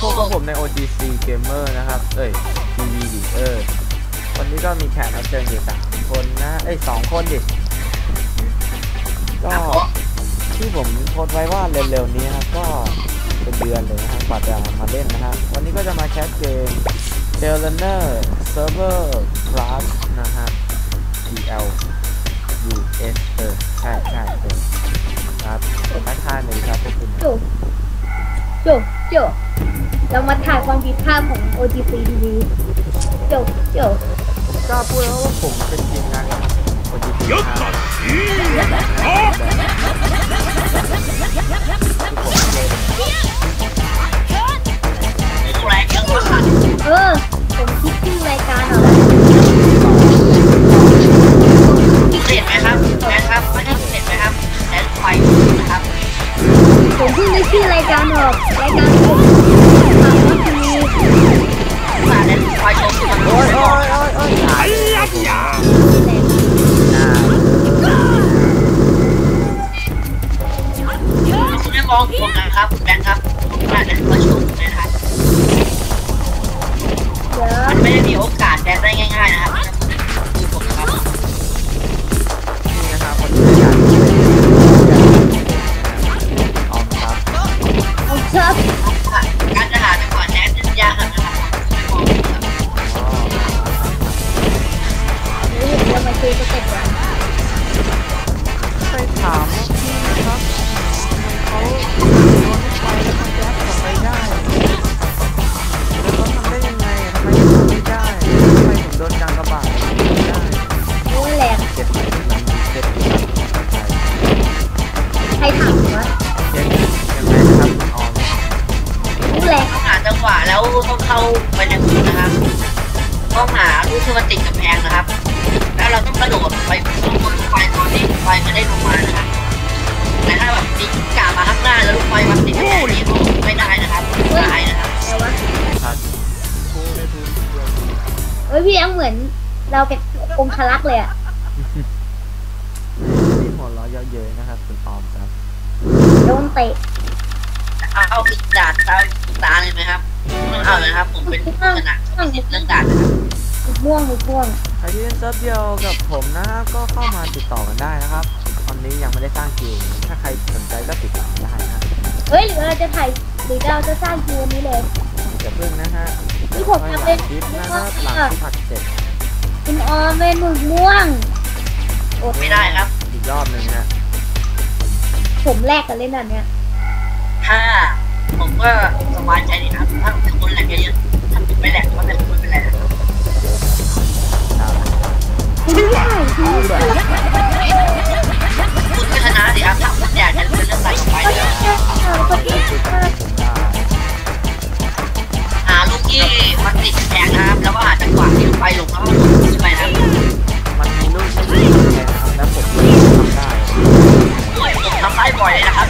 พวกผมใน OGC Gamer นะครับ เอ้ย TV ดิเออวันนี้ก็มีแขกรับเชิญอยู่สามคนนะ เอ้ยสองคนดิ ก็ที่ผมโพสไว้ว่าเร็วๆนี้ครับก็เป็นเดือนเลยนะครับกว่าจะมาเล่นนะครับ วันนี้ก็จะมาแคสเกม d e l a n e r Server Class นะฮะ DL US เออใช่ใช่เออครับทักทายหน่อยครับพวกคุณ จุจุจุเรามาถ่ายความผิดพลาดของ OGC TV จุจุก็พูดแล้วว่าผมเป็นทีมงานของ OGC ครับที่ผมเล่นแรงเยอะมากเออผมคิด องผมนะครับแอนครับมาแอนไฟชมนะครับเดี๋ยวมันไม่ได้มีโอกาสแดนได้ง่าย ๆ นะครับ หาลูกที่มันติดกำแพงนะครับ แล้วเราต้องกระโดดไปตรงบนไฟตอนนี้ไฟมันได้ลงมานะครับแต่ถ้าแบบตีกามาข้างหน้าแล้วลูกไฟมันติดกำแพงนี่ไม่ได้นะครับตายนะครับอะไรวะทันคู่ได้ทุนเดียวเฮ้ยพี่ยังเหมือนเราเป็นองคลักษ์เลยอะนี่หัวเราะเยอะเย้ยนะครับคุณออมครับโดนเตะเอาเอาอีกด่านตาอีกตาเลยไหมครับต้องเอาเลยนะครับ ผมเป็นผู้ชนะเรื่องด่านนะครับ หุบม่วงหุบม่วงใครที่เล่นเซิร์ฟเดียวกับผมนะครับก็เข้ามาติดต่อกันได้นะครับ ตอนนี้ยังไม่ได้สร้างคิวถ้าใครสนใจก็ติดต่อได้นะเฮ้ยหรือเราจะถ่ายหรือเราจะสร้างคิวนี้เลยอย่าเพิ่งนะฮะนี่ผมค่อยทำหเป็ลันงคลิปนะครับหลังที่ผัดเสร็จคุณออมเป็นหมึกม่วงอดไม่ได้ครับ อีกรอบหนึ่งฮะผมแลกกันเล่นอันเนี้ยถ้าผมก็สบายใจดีครับถ้าเป็นคนแหลกเยอะๆถ้าผมไม่แหลกก็เป็นคนเป็นไรนะครับ ไม่ได้คุณก็ชนะสิครับถ้าคุณอยากจะเป็นเรื่องตัดไปเลยคนที่คือผมได้หาลูกที่มันติดแพงนะครับ แล้วก็หาจังหวะที่ไฟลงแล้วก็ไปนะครับมันมีลูกไม่ดีแทนนะครับแล้วผมก็ทำได้ผมทำได้บ่อยเลยนะครับ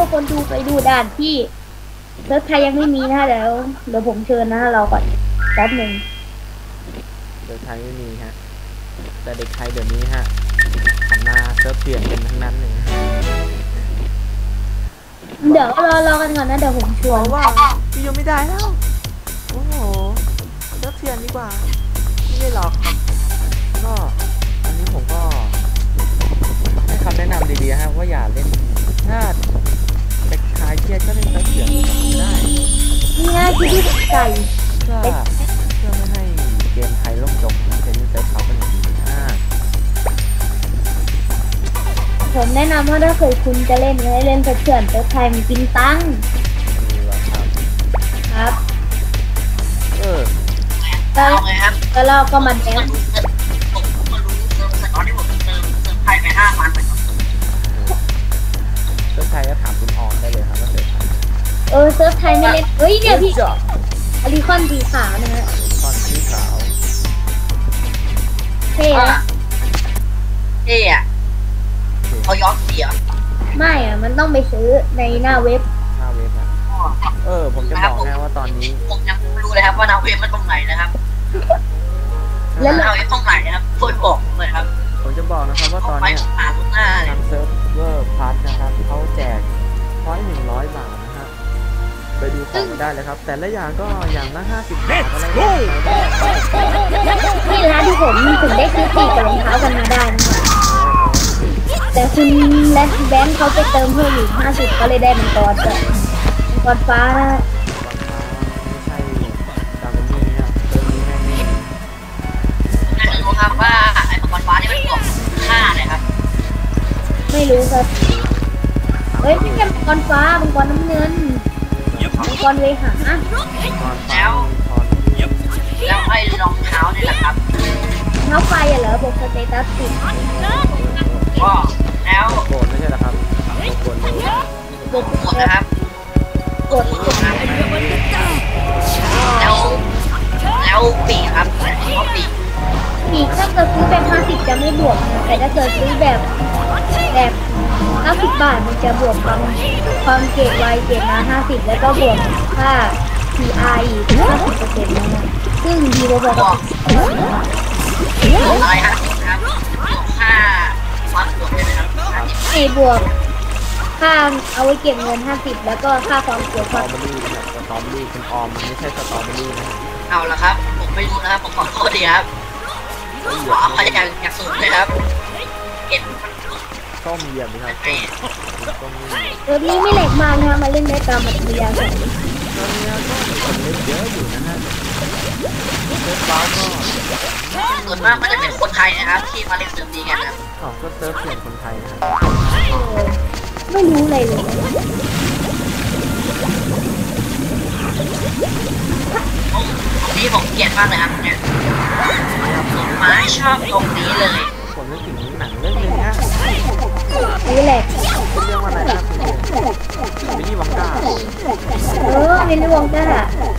วกคนดูไปดูด่านที่เซิร์ฟไทยยังไม่มีนะฮะเดี๋ยวเดี๋ยวผมเชิญนะฮะเราก่อนแป๊บหนึ่งเด็กไทยไม่มีฮะ แต่เด็กไทยเดี๋ยวนี้ฮะหันหน้าเซิร์ฟเปลี่ยนเป็นทั้งนั้นเลยฮะเดี๋ยวรอรอกันก่อนนะเดี๋ยวผมชบวอนกว่าพี่ยังไม่ได้แล้ว โอ้โหเซิร์ฟเปลี่ยนดีกว่า ไม่ได้หรอกก็ำว่าถ้าเคยคุณจะเล่นให้เล่นเซิร์ฟเถื่อนเซิร์ฟไทยมันกินตังค์นี่แหละครับครับเออแล้วเอาไงครับแล้วเราก็มันแล้วผมก็รู้เติมตอนที่ผมเติมเติมไทยไปห้าพันไปเซิร์ฟไทยก็ถามคุณออนได้เลยครับว่าเซิร์ฟไทยเออเซิร์ฟไทยไม่เล่นเฮ้ยเนี่ยพี่จอบอลิคอนสีขาวนะฮะตอนที่สาวเท่ว่านะเท่อะ เขาย้อมสีอะไม่อะ มันต้องไปซื้อในหน้าเว็บ หน้าเว็บนะเออ ผมจะบอกนะว่าตอนนี้ ผมยังไม่รู้เลยครับว่านาเวฟมันตรงไหนนะครับแล้วนาเวฟตรงไหนนะครับช่วยบอกผมเลยครับผมจะบอกนะครับว่าตต้อองนไปเนี้ยหาลูกหน้าเลยทางเซิร์ฟเวอร์พัทนะครับเขาแจกพอยหนึ่งร้อยบาทนะฮะไปดูของกันได้เลยครับ แต่ละอย่างก็อย่างละห้าสิบบาทอะไรก็ได้นี่ร้านที่ผมถึงได้ซื้อปีก คุณและแบงค์เขาไปเติมเพิ่มอีก50ก็เลยได้มังกรแต่มังกรฟ้าใช่ดาวินนี่นะเรื่องนี้แม่งนี่น่าจะรู้ครับว่าไอ้มังกรฟ้านี่มันบอกค่าเลยครับ ไม่รู้ครับเฮ้ยไม่ใช่มังกรฟ้ามังกรน้ำเงินมังกรเวหาตอนฟ้ามีตอนแล้วไอ้รองเท้านี่แหละครับเท้าไฟเหรอบอกสเตตัสติดก็ แล้วโกนไม่ใช่เหรอครับโกนเลยบกหมดนะครับกดหมดนะครับแล้วแล้วปีกครับเขาปีกปีกถ้าเกิดซื้อแบบ50จะไม่บวกนะแต่ถ้าเกิดซื้อแบบแบบ90บาทมันจะบวกความความเกรดไวเกรดมา50แล้วก็บวกค่า TI อีก50%นะฮะซึ่งดีกว่าบอกบอกอะไรฮะครับค่าความสวยเลยนะครับค่า ที่ไอ้บวกค่าเอาไว้เก็บเงิน50แล้วก็ค่าความเสียสคตรอวามเบอรี่นะครับสตรอเบอรี่คุณออมมันไม่ใช่สตรอเบอรี่นะฮะเอาละครับ ผมไม่รู้นะครับผมขอโทษทีครับขออภัยอย่างอย่างสูงเลยครับเห็นมันส้มเหยียบนะครับไม่ส้มส้มนี่เออนี้ไม่แหลกมากนะคะมาเล่นได้ตามอัธยาศัยตอนนี้ก็มีคนเล่นเยอะอยู่นะฮะเซิร์ฟบ้าก็ ส่วนมากก็จะเป็นคนไทยนะครับที่มาเล่นเซิร์ฟนี้กันนะครับอ๋อก็เซิร์ฟเปลี่ยนคนไทยนะครับไม่รู้อะไรเลยตรงนี้ผมเกลียดมากเลยครับเนี่ยผมไม่ชอบตรงนี้เลย ผมนึกถึงหนังเรื่องนึงฮะนี่แหละเป็นเรื่องอะไรครับวินนี่วังกาเออเมนูวองก้าชิลิวองก้าชิลิวองก้าเฮ้ยนี่น่าเรื่ออ๋อทำไมทำนี้ไม่ได้ที่แสดงว่าเล่นเก่งเกินแล้วแทงแล้วใจอ๋อพุ่งมัน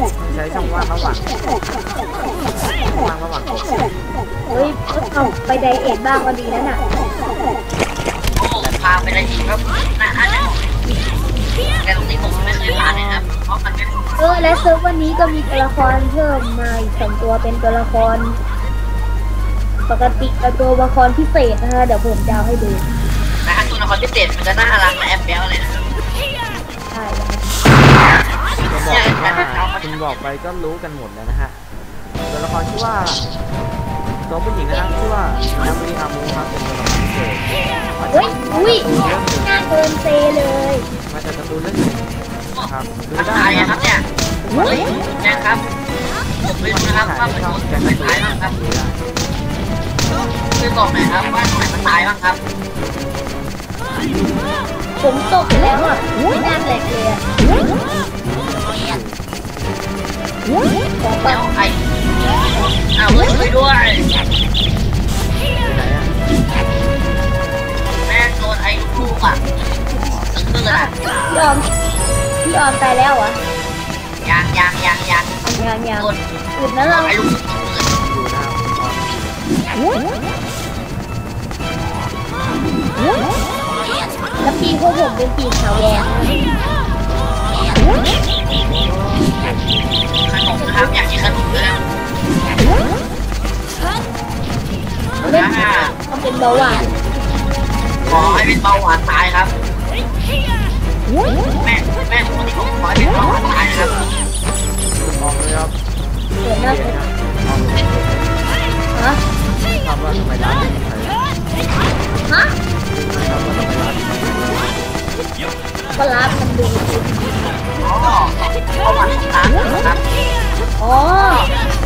มันใช้ช่องว่างระหว่างช่องว่างระหว่างกดเฮ้ยก็เอาไปไดเอทบ้างก็ดีนะน่ะโอ้พาไปได้ทีครับน่าอาจจะแต่ตรงนี้ผมไม่เคยผ่าเลยครับเพราะมันไม่เออและเซิร์ฟวันนี้ก็มีตัวละครเพิ่มมาอีกสองตัวเป็นตัวละคร ปกติกับตัวละครพิเศษนะคะเดี๋ยวผมจะเอาให้ดูนะฮะตัวละครพิเศษมันจะน่ารักและแอบแบ๊วเลยนะครับ บอกว่าคุณบอกไปก็รู้กันหมดแล้วนะฮะตัวละครชื่อว่าตัวผู้หญิงนะครับชื่อว่านามิอามูครับเป็นตัวละครพิเศษเฮ้ยอุ้ยน่าเกินเซเลยมาจากการ์ตูนเรื่องหนึงนะครับดูมันได้ตายนะอะคครัรับบเนี่ยเฮ้ยแม่ครับผมไม่รู้นะครับว่ามันช่โดองนแกตรงงไหนกระตุ้นตายบ้างครับดูได้ช่วยบอกหน่อยครับว่าตรงไหนมันตายบ้างครับผมตกไปแล้วอะไม่น่าแหลกเลยอะ ขอปัแล้ดวไอ้อ้าวเฮ้ยช่วยด้วยไปไหนอะแม่งโดนไอ้ลูกๆอะตึ้งๆอะพี่ออมพี่ออมตายแล้วเหรอะยางยางยางยางยังยังโดนอึดนั้นเราไอ้ลูกคู่แล้วพี่พวกผมเป็นปีขาวแดง นมนะครับอยากกินขนมเลยเล่นอ่าเขาเป็นเบาหวานขอให้เป็นเบาหวานตายครับ แม่แม่คนที่ผมขอให้เป็นเบาหวานตายนะครับมองเลยครับเกิดหน้าเดี๋เป็ยวนนะมองเลยฮะทำว่าทำไมร้านนี้ใครฮะทำว่าทำไมร้านนี้ปลาร้ามันดูดีอ๋อเบาหวานตายนะครับ อ๋อ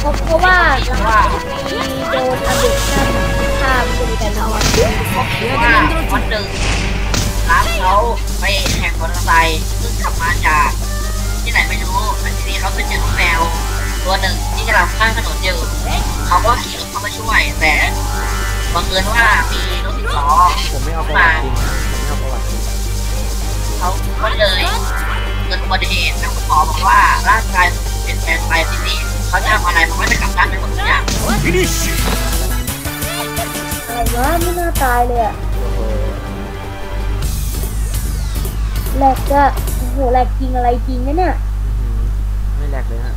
เพราะเพราะว่าเราะว่ามีโดนอดีตข้ามข้ามคุยกันนอนเพราะว่าวันหนึ่งร้านเขาไปแข่งมอเตอร์ไซค์ซึ่งขับมาจากที่ไหนไม่รู้แต่ทีนี้เขาไปเจอน้องแมวตัวหนึ่งที่กำลังข้ามถนนอยู่เขาก็ขี่รถเข้ามาช่วยแต่บังเอิญว่ามีรถสิบล้อผมไม่เอาประวัติจริงนะผมไม่เอาประวัติเขาก็เลยเกิดอุบัติเหตุแล้วคุณหมอบอกว่าร่างกายเป ลี่ยนแปลงไปทีนี้เขาจะทำอะไรมันก็จะกลับด้านไปหมดทุกอย่างอะไรวะไม่น่าตายเลยอะโอ้โหแหลกอะโอ้โหแหลกจริงอะไรจริงนะเนี่ยอื้อหือไม่แหลกเลยฮะ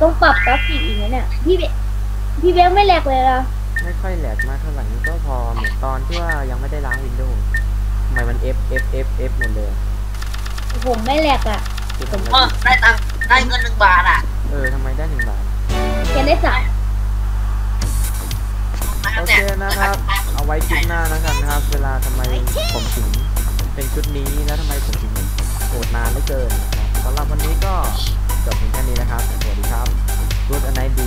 ต้องปรับกราฟิกอีกนะเนี่ยพี่เบพี่เบลไม่แหลกเลยเหรอไม่ค่อยแหลกมากเท่าไหร่ก็พอเหมือนตอนที่ว่ายังไม่ได้ล้างวินโดว์ทำไมมัน F F F F หมดเลยผมไม่แหลกอะคือทำไมเออได้ตังค์ ได้เงินหนึ่งบาทอะเออทำไมได้หนึ่งบาท แกได้สามโอเคนะครับ เอาไว้คลิหน้านะครับนะครับ เวลาทำไมผมถึงเป็นชุดนี้แล้วทำไมผมถึงโอดนานเหลือเกินสำหรับวันนี้ก็จบเพียงแค่นี้นะครับสวัสดีครับ Good and I do